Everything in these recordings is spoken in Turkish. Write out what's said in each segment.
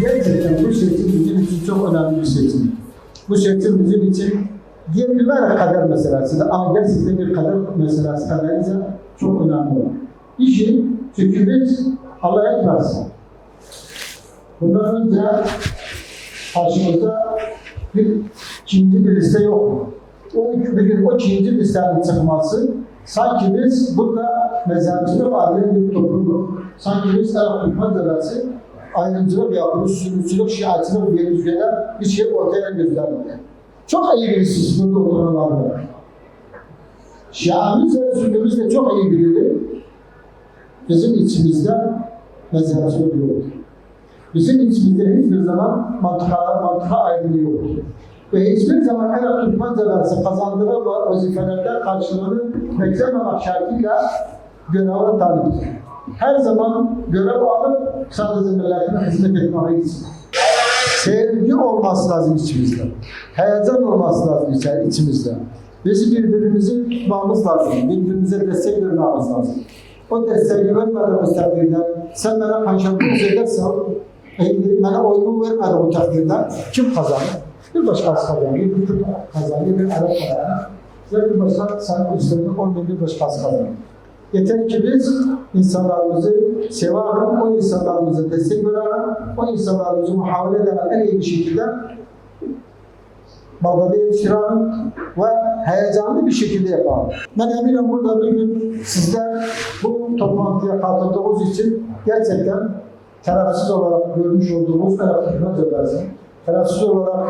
Gerçekten bu seçim bizim için çok önemli bir seçim. Bu seçim bizim için diyebilmem kader meselesi ama gerçekten bir kader meselesi kaderize çok önemli olan. İşi çünkü biz Allah'a etmez. Bundan önce karşımızda bir ikinci bir liste yok. O, bir, o ikinci listenin çıkması sanki biz burada mezarcılık aile bir toplumuz. Sanki biz Arap Hükümet Devleti ayrımcılık yapıyoruz, sürücülük, şiatçılık diye ülkeler bir şey ortaya göstermiyor. çok iyi birisiniz burada oturanlarda. Şiamız ve sünnemiz de çok iyi biridir. Bizim içimizde mezarcılık yok. Bizim içimizde hiçbir zaman mantıkalar, mantıka ayrılığı yoktur. Ve hiçbir zaman Irak Türkmen Devleti kazandığı vazifelerden karşılığını beklememek şartıyla göreve taliptir. Her zaman görev alıp sadece milletine hizmet etmeyi için. Sevgi olması lazım içimizde. Heyecan olması lazım içimizde. Bizi birbirimizi tutmamız lazım. Birbirimize destek vermemiz lazım. O desteği vermediğimiz takdirde sen bana panşamlık edersen bana oyunu vermedi bu takdirde kim kazanır? Bir başkası kazanır, bir Kürt kazanır, bir Arap kazanır. Ve bir başka sana üstünde olmayan bir başkası kazanır. Yeter ki biz insanlarımızı sevelim, o insanlarımıza destek verelim, o insanlarımızı muhafaza edelim en iyi bir şekilde Bağdat'ı yetiştirelim ve heyecanlı bir şekilde yapalım. Ben eminim burada bir gün sizler bu toplantıya katıldığınız için gerçekten tarafsız olarak görmüş olduğumuz Arap Hükümet Devleti, tarafsız olarak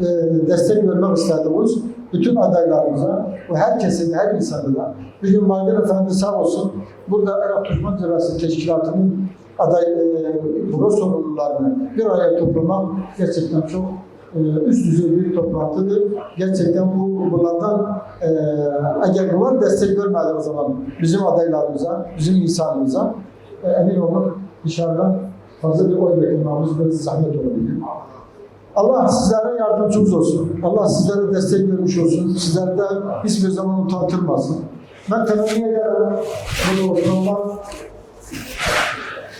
e, destek vermek istediğimiz bütün adaylarımıza ve herkese de, her insana da bir gün Valide Efendi sağ olsun burada Arap Türkmen Devleti Teşkilatı'nın aday e, büro sorumlularını bir araya toplamak gerçekten çok e, üst düzey bir toplantıdır. Gerçekten bu bunlardan e, eğer bunlar destek vermediği zaman bizim adaylarımıza, bizim insanımıza e, emin olun dışarıdan fazla bir oy beklememiz biraz zahmet olabilir. Allah sizlere yardımcımız olsun. Allah sizlere destek vermiş olsun. Sizleri de hiçbir zaman utandırmasın. Ben temenni ederim bunu oturmak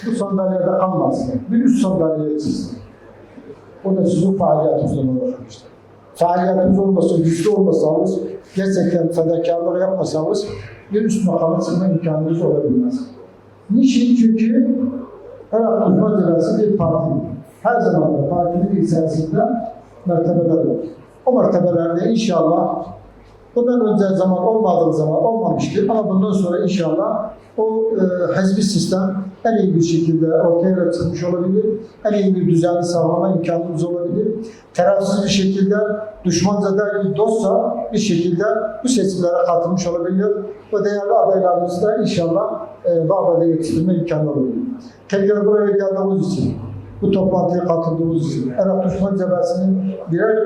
bu sandalyede kalmasın. Bir üst sandalyeye çıksın. O da sizin faaliyetinizden olur işte. Faaliyetiniz olmasa, güçlü olmasanız, gerçekten fedakarlık yapmasanız bir üst makama çıkma imkanınız olabilmez. Niçin? Çünkü Uzman Devleti bir parti. Her zaman da partinin içerisinde mertebeler var. O mertebelerde inşallah bundan önce zaman olmadığı zaman olmamıştı ama bundan sonra inşallah o e, hezbi sistem en iyi bir şekilde ortaya çıkmış olabilir. En iyi bir düzeni sağlama imkanımız olabilir. Tarafsız bir şekilde düşmanca değil dostça bir şekilde bu seçimlere katılmış olabilir. Ve değerli adaylarımızı da inşallah e, Bağdat'a yetiştirme imkanı olabilir. Tekrar buraya geldiğimiz için, bu toplantıya katıldığımız için, Irak Düşman Cebesi'nin birer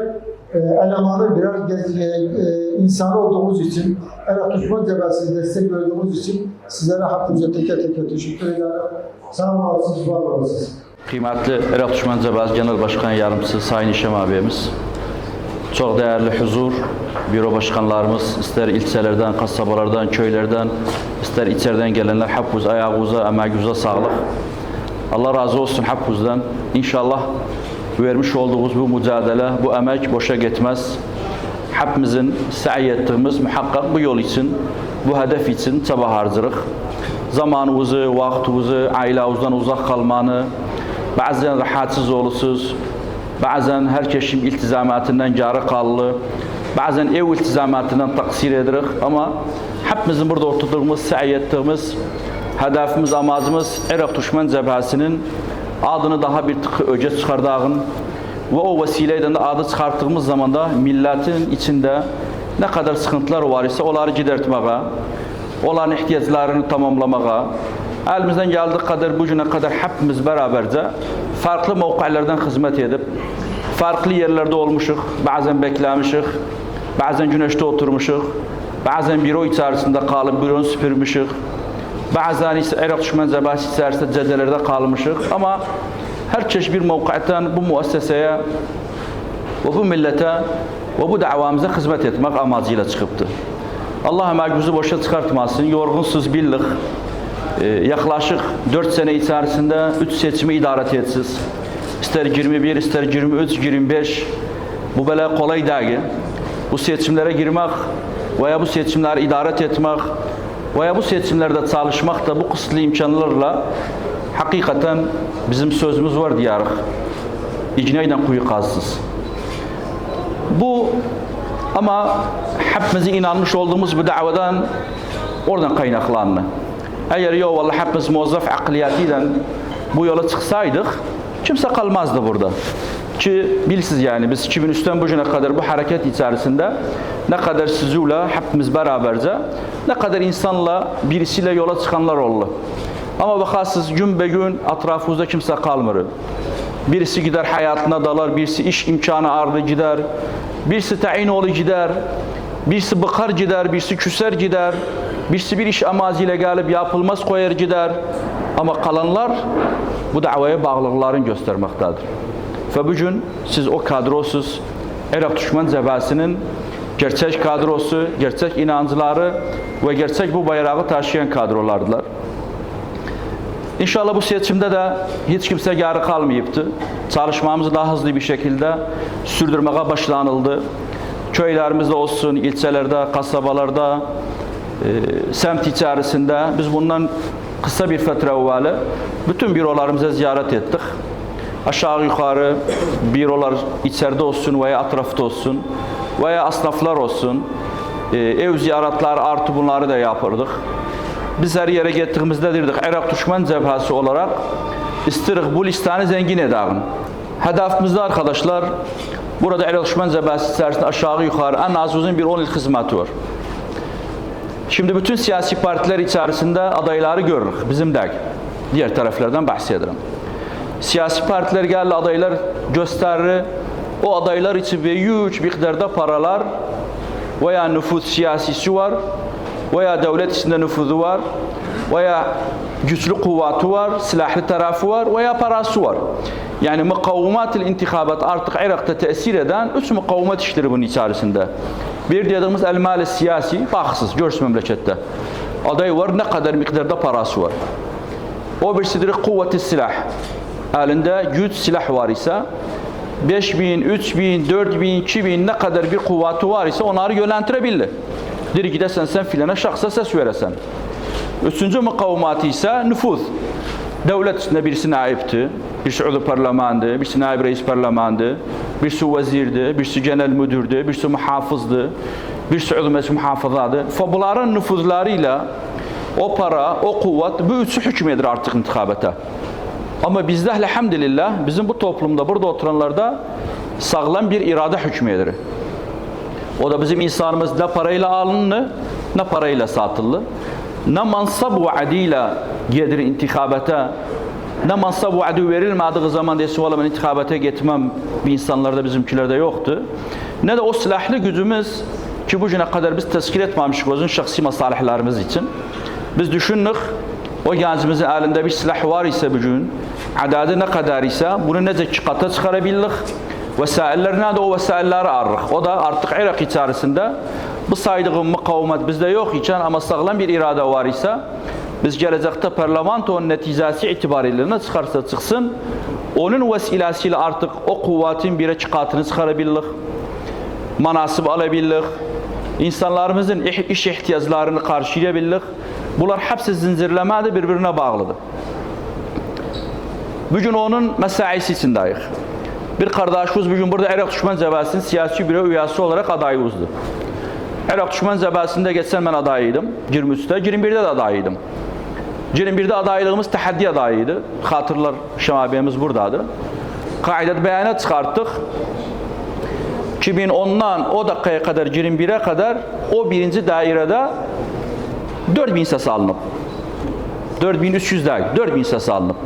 e, elemanı, birer gez, e, e, insanı olduğumuz için, Irak Düşman Cebesi'ne destek verdiğimiz için sizlere hakkınızca teker teker teşekkür ederim. Sağ olasınız, var olasınız. Kıymetli Irak Düşman Cebesi Genel Başkan Yardımcısı Sayın İşem abimiz, çok değerli huzur, büro başkanlarımız, ister ilçelerden, kasabalardan, köylerden, ister içeriden gelenler, hepiniz ayağınıza, emeğinize sağlık. Allah razı olsun hepinizden. İnşallah vermiş olduğumuz bu mücadele, bu emek boşa gitmez. Hepimizin sa'i ettiğimiz muhakkak bu yol için, bu hedef için çaba harcırıq. Zamanınızı, vaktinizi, ailenizden uzak kalmanı, bazen rahatsız olursunuz, bazen herkesin iltizamatinden geri kallı, bazen ev iltizamatinden taksir edirik ama hepimizin burada oturduğumuz, sa'i ettiğimiz hedefimiz, amacımız Irak Düşman Cebhasinin adını daha bir tık öce çıkardığın ve o vesileyle de adı çıkarttığımız zaman da milletin içinde ne kadar sıkıntılar var ise onları gidertmeye, onların ihtiyaçlarını tamamlamaya, elimizden geldiği kadar bu güne kadar hepimiz beraberce farklı mevkilerden hizmet edip, farklı yerlerde olmuşuk, bazen beklemişik, bazen güneşte oturmuşuk, bazen büro içerisinde kalıp büronu süpürmüşük, bazen ise Irak Düşman Cebhası içerisinde cedelerde kalmışık ama herkes bir mevkiden bu müesseseye ve bu millete ve bu davamıza hizmet etmek amacıyla çıkıptı. Allah emeğinizi boşa çıkartmasın. Yorgunsuz billik. Ee, yaklaşık 4 sene içerisinde 3 seçimi idaret etsiz. İster 21, ister 23, 25. Bu böyle kolay değil. Bu seçimlere girmek veya bu seçimleri idaret etmek veya bu seçimlerde çalışmak da bu kısıtlı imkanlarla hakikaten bizim sözümüz var diyarıq. İcneyle kuyu kazsız. Bu ama hepimizin inanmış olduğumuz bu davadan oradan kaynaklandı. Eğer yok vallahi hepimiz muvazzaf akliyatıyla bu yola çıksaydık kimse kalmazdı burada. Ki bilsiz yani biz 2003'ten bugüne kadar bu hareket içerisinde ne kadar sizinle hepimiz beraberce ne kadar insanla birisiyle yola çıkanlar oldu. Ama bakarsınız gün be gün etrafımızda kimse kalmır. Birisi gider hayatına dalar, birisi iş imkanı ardı gider, birisi tayin oğlu gider, birisi bıkar gider, birisi küser gider, birisi bir iş amaziyle gelip yapılmaz koyar gider. Ama kalanlar bu davaya bağlılıklarını göstermektedir. Ve bugün siz o kadrosuz Irak Düşman Cebhasının gerçek kadrosu, gerçek inancıları ve gerçek bu bayrağı taşıyan kadrolardılar. İnşallah bu seçimde de hiç kimse geri kalmayıptı. Çalışmamızı daha hızlı bir şekilde sürdürmeye başlanıldı. Köylerimizde olsun, ilçelerde, kasabalarda, e, semt içerisinde biz bundan kısa bir fetre evveli bütün bürolarımıza ziyaret ettik. Aşağı yukarı bürolar içeride olsun veya etrafta olsun veya esnaflar olsun e, ev ziyaretleri artı bunları da yapırdık. Biz her yere gittiğimizde dedik Irak düşman cebhası olarak istirik bu listanı zengin edelim. Hedefimizde arkadaşlar burada Irak düşman cebhası içerisinde aşağı yukarı en az uzun bir 10 yıl hizmeti var. Şimdi bütün siyasi partiler içerisinde adayları görürük. Bizim de diğer taraflardan bahsediyorum. Siyasi partiler geldi adaylar gösterir. O adaylar için büyük miktarda paralar veya nüfus siyasisi var veya devlet içinde nüfuzu var veya güçlü kuvveti var, silahlı tarafı var veya parası var. Yani mukavemat intikabat artık Irak'ta tesir eden üç mukavemet işleri bunun içerisinde. Bir dediğimiz el siyasi, baksız, görsün memlekette. Aday var, ne kadar miktarda parası var. O birisidir kuvveti silah. Elinde güç silah var ise 5 bin, 3 bin, 4 bin, 2 bin ne kadar bir kuvveti var ise onları yönlendirebilir. Dir gidesen sen filana şahsa ses veresen. Üçüncü mukavematı ise nüfuz. Devlet içinde birisi naipti, birisi ulu parlamendı, birisi naib reis parlamendı, birisi vezirdi, birisi genel müdürdü, birisi muhafızdı, birisi ulu meclis muhafızadı. Fa bunların nüfuzlarıyla o para, o kuvvet bu üçü hükmedir artık intikabata. Ama bizde elhamdülillah bizim bu toplumda burada oturanlarda sağlam bir irade hükmedir. O da bizim insanımız ne parayla alınlı ne parayla satıllı. Ne mansab vaadiyle gelir intikabata ne mansab vaadi verilmediği zaman desi valla ben intikabata gitmem bir insanlarda bizimkilerde yoktu. Ne de o silahlı gücümüz ki bugüne kadar biz tezkir etmemişik özün şahsi masalihlerimiz için. Biz düşündük o gencimizin elinde bir silah var ise bugün adadı ne kadar ise bunu nece çıkata çıkarabilirlik Vesailler nerede o vesailleri ararıq. O da artık Irak içerisinde bu saydığım mukavemet bizde yok iken ama sağlam bir irade var ise biz gelecekte parlamentonun neticesi itibariyle ne çıkarsa çıksın onun vesilesiyle artık o kuvvetin bir çıkartını çıkarabilirlik. Manasip alabilirlik. İnsanlarımızın iş ihtiyaçlarını karşılayabilirlik. Bunlar hepsi zincirlemede birbirine bağlıdır. Bugün onun mesaisi içindeyiz. Bir kardeşimiz bugün burada Irak Düşman Cebhası'nın siyasi büro üyesi olarak adayımızdı. Irak Düşman Cebhası'nda geçsen ben adayıydım. 23'te, 21'de de adayıydım. 21'de adaylığımız tahaddi adayıydı. Hatırlar şemabiyemiz buradadır. Kaidet beyanat çıkarttık. 2010'dan o dakikaya kadar 21'e kadar o birinci dairede 4000 ses alınıp 4300 değil 4000 ses alınıp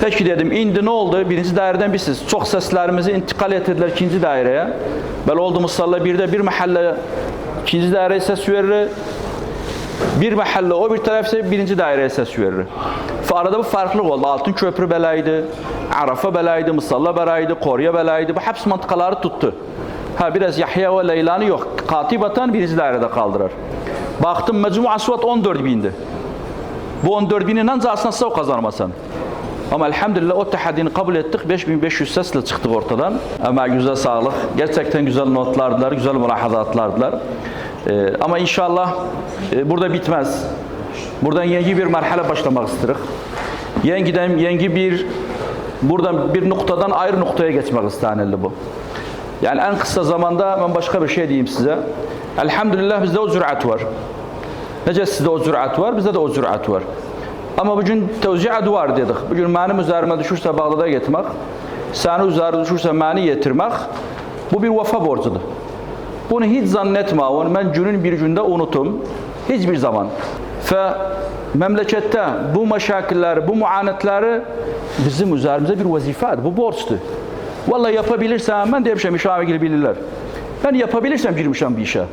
Peki dedim indi ne oldu? Birinci daireden birisiz. Çok seslerimizi intikal ettirdiler ikinci daireye. Böyle oldu musalla birde bir mahalle ikinci daireye ses verir. Bir mahalle o bir taraf ise birinci daireye ses verir. Arada bu farklılık oldu. Altın köprü belaydı, Arafa belaydı, Musalla belaydı, Koruya belaydı. Bu hepsi mantıkaları tuttu. Ha biraz Yahya ve Leyla'nı yok. Katibatan birinci dairede kaldırar. Baktım mecmu asvat 14 bindi. Bu 14 binin ancak aslında sınav kazanmasan. Ama elhamdülillah o tahaddini kabul ettik. 5500 sesle çıktık ortadan. Ama güzel sağlık. Gerçekten güzel notlardılar, güzel mülahazatlardılar. Ee, ama inşallah e, burada bitmez. Buradan yeni bir merhale başlamak istedik. Yengiden yeni bir buradan bir noktadan ayrı noktaya geçmek istenildi bu. Yani en kısa zamanda ben başka bir şey diyeyim size. Elhamdülillah bizde o zürat var. Necə sizdə o zürət var, bizdə də o zürət var. Amma bu gün tevziə var dedik. Bu gün mənim üzərimə düşürsə Bağdada getmək, sənin üzərinə düşürsə məni yetirmək, bu bir vəfa borcudur. Bunu hiç zannetme, onu ben günün bir günde unutum. Hiçbir zaman. Ve memlekette bu meşakilleri, bu muanetleri bizim üzerimize bir vazife, bu borçtu. Vallahi yapabilirsem, ben demişim işe ilgili bilirler. Ben yapabilirsem girmişim bir işe.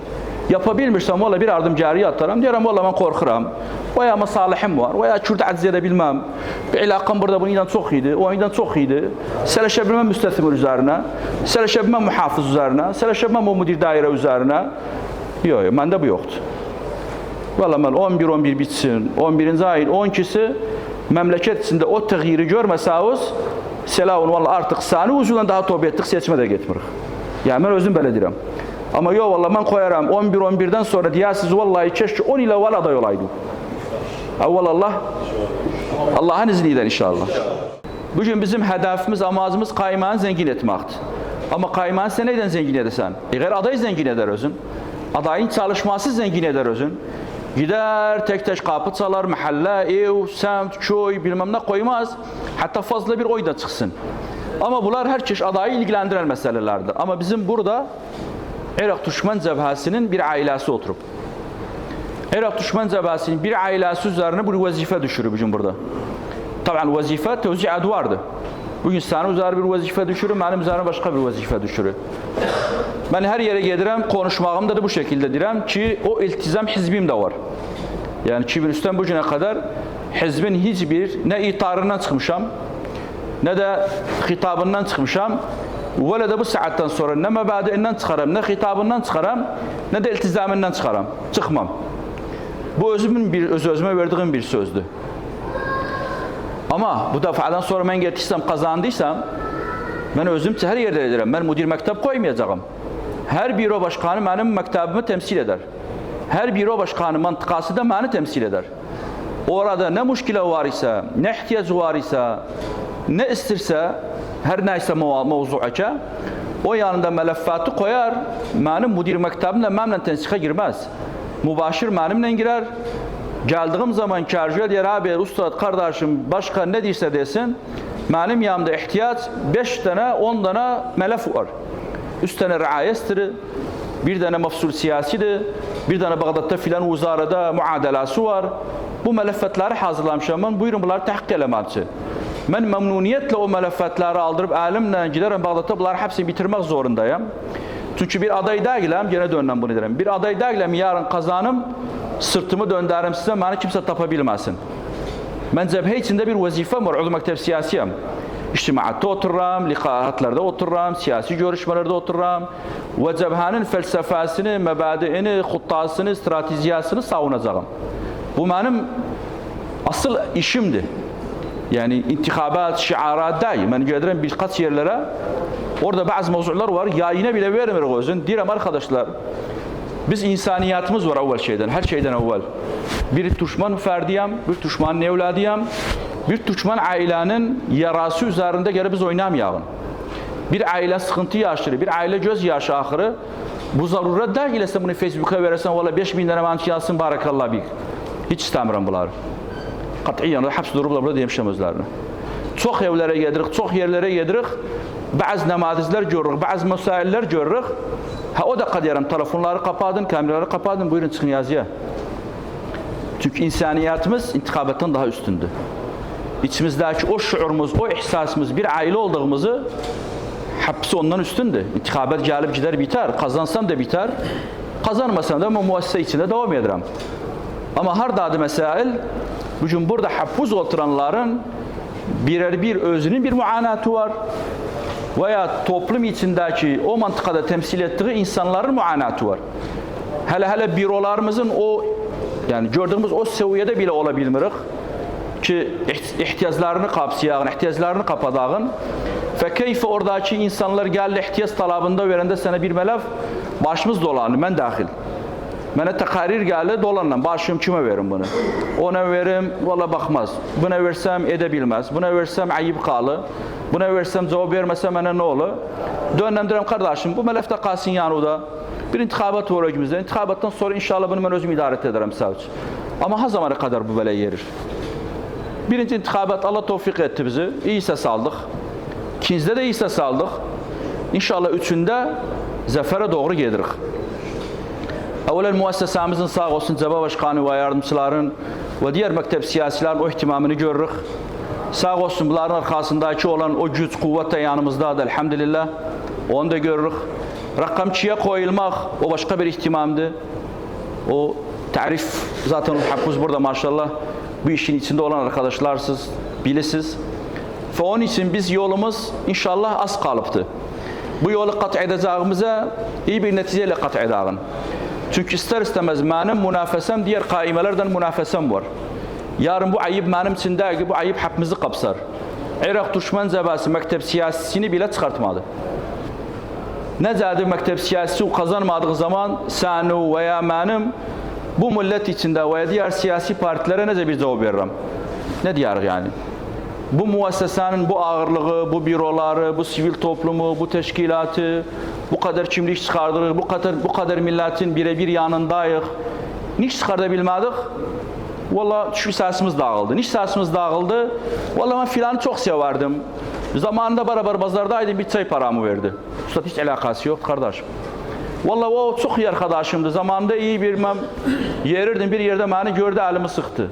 Yapabilmirsem valla bir yardım cariye atarım. Diyorum valla ben korkuram. Veya masalihim var. Veya şurada aciz edebilmem. Bir ilakam burada bundan çok iyiydi. O ondan çok iyiydi. Seleşebilmem müsteslimur üzerine. Seleşebilmem muhafız üzerine. Seleşebilmem o müdür daire üzerine. Yok yok. Bende bu yoktu. Valla ben 11-11 bitsin. 11. ayın 12'si memleket içinde o tağyiri görmesəyiz Selavun valla artık sani ucundan daha tövbe ettik seçime de getmirik. Yani ben özüm böyle dirəm. Ama yok valla ben koyaram 11-11'den sonra diyasiz vallahi keşke 10 ile val aday olaydı. Evvel Allah Allah'ın izniyle inşallah. Bugün bizim hedefimiz, amacımız kaymağı zengin etmektir. Ama kaymağı sen neyden zengin edersen? Eğer adayı zengin eder özün. Adayın çalışması zengin eder özün. Gider tek tek kapı çalar, mahalle, ev, semt, köy bilmem ne koymaz. Hatta fazla bir oy da çıksın. Ama bunlar herkes adayı ilgilendiren meselelerdir. Ama bizim burada Irak Düşman Cebhası'nın bir ailesi oturup Irak Düşman Cebhası'nın bir ailesi üzerine bir vazife düşürür bugün burada. Tabii vazife tevzi advardı. Bugün senin üzerine bir vazife düşürür, benim üzerine başka bir vazife düşürür. Ben her yere gelirəm, konuşmağımda da bu şekilde dirəm ki, o iltizam hizbim de var. Yani 2003'ten bu güne kadar hizbin hiçbir ne itarından çıkmışam, ne de hitabından çıkmışam. Ve de bu saatten sonra ne mebadiinden çıkaram, ne hitabından çıkaram, ne de iltizamından çıkaram. Çıkmam. Bu özümün bir öz özüme verdiğim bir sözdü. Ama bu defadan sonra ben getirsem, kazandıysam ben özüm her yerde ederim. Ben müdür mektep koymayacağım. Her büro başkanı benim mektebimi temsil eder. Her büro başkanı mantıkası da beni temsil eder. Orada ne müşkile var ise, ne ihtiyaç var ise, ne istirse, her neyse mevzuaka, o yanında meleffatı koyar, benim müdür mektebimle benimle tensike girmez. Mübaşir benimle girer, Geldiğim zaman karcıya diyor abi ustad kardeşim başka ne deyirse desin benim yanımda ihtiyaç 5 tane 10 tane melef var. 3 tane riayettir, bir tane mefsul siyasidir, bir tane Bağdat'ta filan uzarada muadelası var. Bu meleffetleri hazırlamışım ben. Buyurun bunları tahkik elememsi. Ben memnuniyetle o meleffetleri aldırıp elimle giderim Bağdat'ta bunları hepsini bitirmek zorundayım. Çünkü bir aday değilim, gene dönem bunu derim. Bir aday değilim, yarın kazanım, sırtımı döndürürüm size, beni kimse tapabilmesin. Ben cebhe içinde bir vazifem var, Udu Mektep Siyasiyem. İçtimaatta otururam, likahatlarda otururam, siyasi görüşmelerde otururam ve cebhenin felsefesini, mebadiini, huttasını, stratejiyasını savunacağım. Bu benim asıl işimdi. Yani intikabat, şiarat değil. Ben gelirim birkaç yerlere, orada bazı mevzular var, yayına bile vermiyor gözün. Diyorum arkadaşlar, biz insaniyatımız var evvel şeyden, her şeyden evvel. Bir Türkmen ferdiyem, bir Türkmen evladiyem, bir Türkmen ailenin yarası üzerinde geri biz oynamayalım. Bir aile sıkıntı yaşır, bir aile göz yaşı ahırı. Bu zaruret değil bunu Facebook'a verirsen valla 5 bin lira manki barakallah bir. Hiç istemiyorum bunları. Katiyen hepsi durublar burada demişim özlerine. Çok evlere gedirik, çok yerlere gedirik. Bazı namazizler görürük, bazı mesailler görürük. Ha o da kaderim. Telefonları kapadın, kameraları kapadın. Buyurun çıkın yazıya. Çünkü insaniyatımız intikabetten daha üstündü. İçimizdeki o şuurumuz, o ihsasımız bir aile olduğumuzu hepsi ondan üstündü. İntikabet gelip gider biter. Kazansam da biter. Kazanmasam da ama muassese içinde devam ederim. Ama her dadı mesail bugün burada hafız oturanların birer bir özünün bir muanatı var. veya toplum içindeki o mantıkada temsil ettiği insanların muanatı var. Hele hele bürolarımızın o yani gördüğümüz o seviyede bile olabilimirik ki iht- ihtiyaclarını kapsayan, ihtiyaclarını kapadağın ve keyfe oradaki insanlar geldi ihtiyaç talabında verende sana bir melef başımız dolanı, ben dahil. Mənə təqarir gəlir dolanla, başım kimə verim bunu? Ona verim, valla baxmaz. Buna versəm edə bilməz. Buna versəm ayıb qalı. Buna versəm cavab verməsə mənə nə olur? Dönəm deyirəm qardaşım, bu mələfdə qalsın yanında. Bir intixabat var önümüzdə. İntixabatdan sonra inşallah bunu mən özüm idarə edərəm savcı. Amma ha zamana qədər bu belə yerir. Birinci intixabat Allah tevfik etti bizi. İyi ses aldık. İkincide de iyi ses aldık. İnşallah üçünde zafere doğru gelirik. Evvelen müessesemizin sağ olsun Ceba Başkanı ve yardımcıların ve diğer mektep siyasilerin o ihtimamını görürük. Sağ olsun bunların arkasındaki olan o güç, kuvvet de yanımızdadır elhamdülillah. Onu da görürük. Rakamçıya koyulmak o başka bir ihtimamdı. O tarif zaten hakkımız burada maşallah. Bu işin içinde olan arkadaşlarsız, bilisiz. Ve onun için biz yolumuz inşallah az kalıptı. Bu yolu kat edeceğimize iyi bir neticeyle kat edelim. Çünkü ister istemez benim münafesem diğer kaimelerden münafesem var. Yarın bu ayıp benim içindeki bu ayıp hepimizi kapsar. Irak düşman zebası mektep siyasisini bile çıkartmadı. Necədir məktəb siyasi kazanmadığı zaman səni veya mənim bu millət içində veya diğer siyasi partilere necə bir cevap veririm? Ne diyarıq yani? Bu müessesenin bu ağırlığı, bu büroları, bu sivil toplumu, bu teşkilatı, bu kadar kimlik çıkardırıq, bu kadar bu kadar milletin birebir yanındayıq. Niç çıxarda bilmədik? Valla şu səsimiz dağıldı. Niç səsimiz dağıldı? Valla ben filanı çok severdim. Zamanında beraber bazardaydım bir çay paramı verdi. Usta hiç alakası yok kardeşim. Valla o çok iyi arkadaşımdı. Zamanında iyi bir ben yerirdim bir yerde beni gördü elimi sıktı.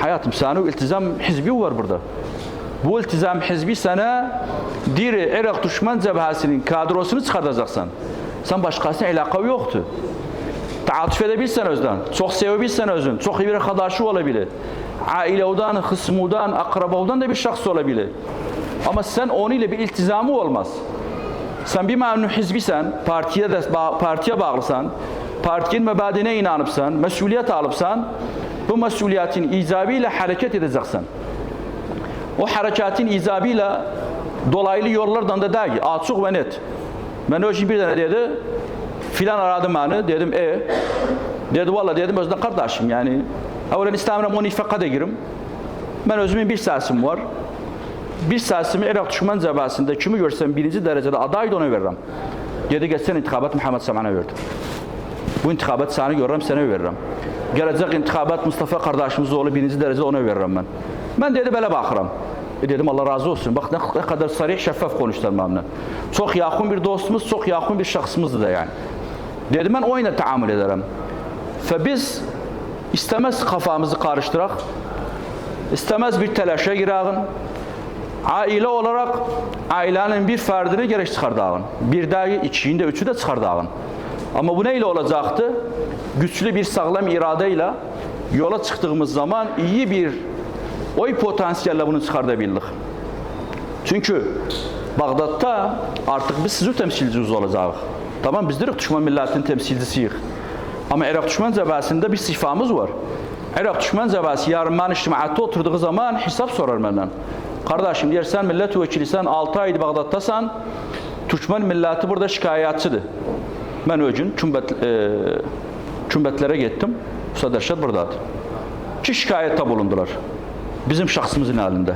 Hayatım sana iltizam hizbi var burada. Bu iltizam hizbi sana diri Irak düşman cebhasının kadrosunu çıkartacaksan. Sen başkasına alaka yoktu. Taatif edebilsen özden, çok sevebilsen özün, çok iyi bir arkadaşı olabilir. Ailevden, hısmudan, akrabavdan da bir şahs olabilir. Ama sen onunla bir iltizamı olmaz. Sen bir memnun hizbisen, partiye de partiye bağlısan, partinin mebadine inanıpsan, mesuliyet alıpsan, bu mesuliyetin icabıyla hareket edeceksin. O hareketin icabıyla dolaylı yollardan da değil, açık ve net. Ben o bir tane dedi, filan aradı beni, dedim e, dedi valla dedim özden kardeşim yani, evvelen İslam'ın o nifaka da girim. Ben özümün bir sesim var. Bir sesimi Irak düşman cebasında kimi görsem birinci derecede aday da ona veririm. Dedi geçsen intikabat Muhammed Saman'a verdim. Bu intikabat seni görürüm, sana veririm. Gelecek intikabat Mustafa kardeşimiz oğlu birinci derecede ona veririm ben. Ben dedi böyle bakıram. E dedim Allah razı olsun. Bak ne kadar sarih şeffaf konuştular benimle. Çok yakın bir dostumuz, çok yakın bir şahsımızdı da yani. Dedim ben oyuna tahammül ederim. Ve biz istemez kafamızı karıştırak, istemez bir telaşa girelim. Aile olarak ailenin bir ferdini gerek çıkardağın. Bir daha ikisini de üçü de çıkardağın. Ama bu neyle olacaktı? Güçlü bir sağlam iradeyle yola çıktığımız zaman iyi bir oy potansiyelle bunu çıkartabildik. Çünkü Bağdat'ta artık biz sizin temsilciniz olacağız. Tamam biz direkt düşman milletin temsilcisiyiz. Ama Irak düşman cebasında bir sifamız var. Irak düşman cebası yarın ben içtimaatta oturduğu zaman hesap sorar benden. Kardeşim diyor sen milletvekilisen 6 aydı Bağdat'tasan Türkmen milleti burada şikayetçidir. Ben o gün kümbet, e, kümbetlere gittim. Usta Derşat buradadır. Ki şikayette bulundular. Bizim şahsımızın halinde.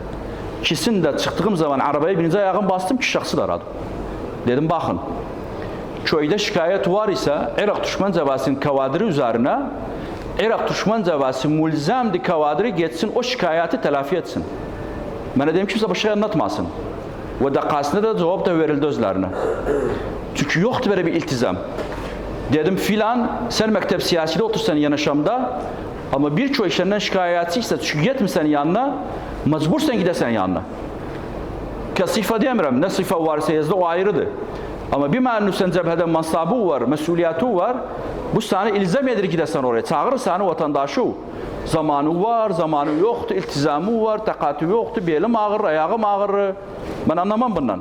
İkisini de çıktığım zaman arabaya birinci ayağım bastım ki şahsı da aradım. Dedim bakın köyde şikayet var ise Irak düşman cevasının kavadiri üzerine Irak düşman cevası mulzemdi kavadiri geçsin o şikayeti telafi etsin. Ben dedim kimse bir şey anlatmasın. Ve dakikasında da cevap da verildi özlerine. Çünkü yoktu böyle bir iltizam. Dedim filan sen mektep siyaside otursan yanaşamda ama birçok işlerinden şikayetçiyse çünkü gitmişsen yanına mecbursen gidesen yanına. Ki sıfa demirəm, ne sıfa varsa yazdı o ayrıdır. Ama bir mənim sen cəbhədə mansabı var, məsuliyyəti var. Bu səni ilzam edir gidəsən oraya. Çağırır səni vatandaşı. Zamanı var, zamanı yoktu, iltizamı var, takatı yoktu, belim ağır, ayağım ağır. Ben anlamam bundan.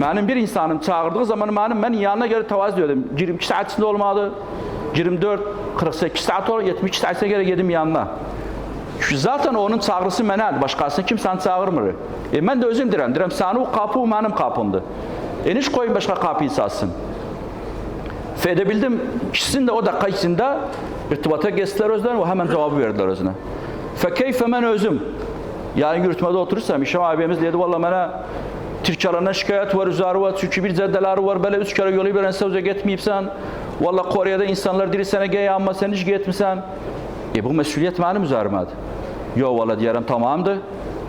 Benim bir insanım çağırdığı zaman benim ben yanına göre tavaz diyordum. 22 saat içinde olmadı. 24, 48 saat olur, 72 saate göre gedim yanına. Şu zaten onun çağrısı mənədir. Başqasını kimsən çağırmır. E mən də özüm deyirəm, deyirəm səni o qapı o mənim qapımdır. E niş qoyun başqa qapıyı çalsın. Və edə bildim, ikisini də o dəqiqə içində irtibata geçdilər özlərinə və həmən cavabı verdilər özünə. Və keyfə mən özüm, yani yürütmədə oturursam, İşəm abimiz dedi, valla mənə Türkiyələrdən şikayət var, üzarı var, çünki bir cəddələri var, belə üç kərə yolu verən sözə getməyibsən. Valla Koreyada insanlar deyir sənə gəyə, amma sən heç getmirsən. E bu məsuliyyət mənim üzərimədir. Yo valla deyərəm tamamdır.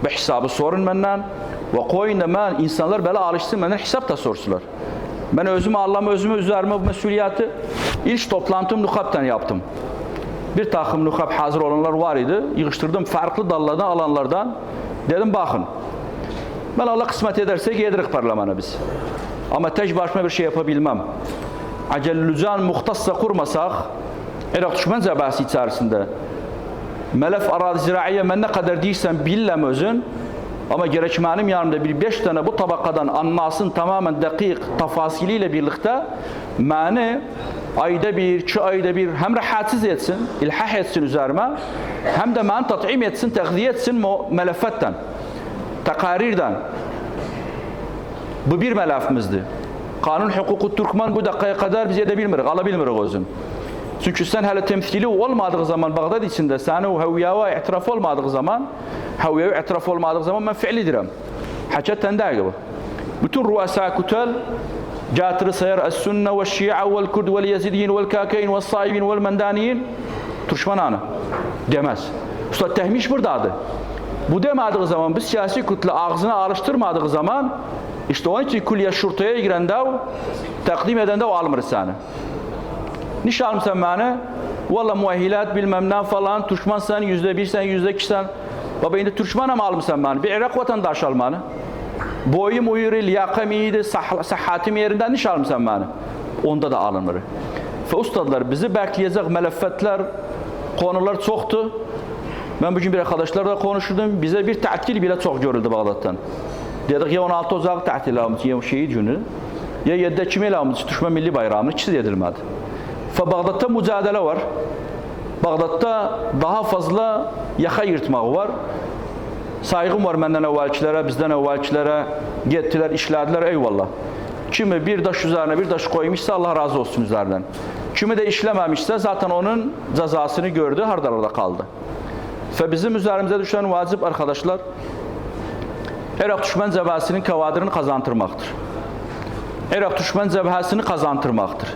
Və hesabı sorun məndən. Və qoyun da mən insanlar belə alışsın məndən hesab da sorsular. Ben özümü Allah'ım özümü üzerime bu mesuliyeti ilk toplantım Nuhab'dan yaptım. Bir takım Nuhab hazır olanlar var idi. Yığıştırdım farklı dallardan alanlardan. Dedim bakın. Ben Allah kısmet ederse gelirik parlamene biz. Ama tek başıma bir şey yapabilmem. Acellücan muhtassa kurmasak Irak düşman zebası içerisinde Melef arazi ziraiye ben ne kadar değilsem billem özün ama gerek yanımda bir beş tane bu tabakadan anlasın tamamen dakik tafasiliyle birlikte mani ayda bir, iki ayda bir hem rahatsız etsin, ilhah etsin üzerime hem de mani tat'im etsin, tekziye etsin melefetten, takarirden. Bu bir melafimizdi. Kanun hukuku Türkmen bu dakikaya kadar biz edebilmirik, alabilmirik özüm. Çünkü sen hele temsili olmadığı zaman Bağdat içinde sen o heviyava itiraf olmadığı zaman heviyava itiraf olmadığı zaman ben fiilidirem. Haçetten daha gibi. Bütün ruasa kutel catırı sayar es-sünne ve şia ve kurd ve yezidiyin ve kakeyn ve saibin ve mendaniyin Türkmen anı demez. Usta tehmiş buradadır. Bu demediği zaman, bu siyasi kütle ağzını araştırmadığı zaman işte onun için külliye şurtaya girende takdim edende o almır seni. Niş almışsan beni? Valla muahilat bilmem ne falan, Türkmen sen, yüzde bir sen, yüzde iki sen. Baba indi Türkmen'e mi almışsan beni? Bir Irak vatandaş almanı. Boyum uyuru, liyakam iyiydi, sah sıhhatim yerinden niş almışsan beni? Onda da alınır. Ve ustadlar bizi bekleyecek meleffetler, konular çoktu. Ben bugün bir arkadaşlarla konuşurdum. Bize bir tatil bile çok görüldü Bağdat'tan. Dedik ya 16 Ocak tatil almış, ya şehit günü. Ya 7 Ekim'e almış, Türkmen Milli Bayramı. İkisi edilmedi. Ve Bağdat'ta mücadele var. Bağdat'ta daha fazla yaka yırtmaq var. Saygım var məndən əvvəlkilərə, bizdən əvvəlkilərə. Getdilər, işlədilər, eyvallah. Kimi bir daş üzərinə bir daş koymuşsa Allah razı olsun üzərindən. Kimi de işləməmişsə zaten onun cəzasını gördü, hardalarda kaldı. Ve bizim üzerimizə düşen vacib arkadaşlar Eraq düşmən cəbhəsinin kəvadırını qazandırmaqdır. Eraq düşmən cəbhəsini qazandırmaqdır.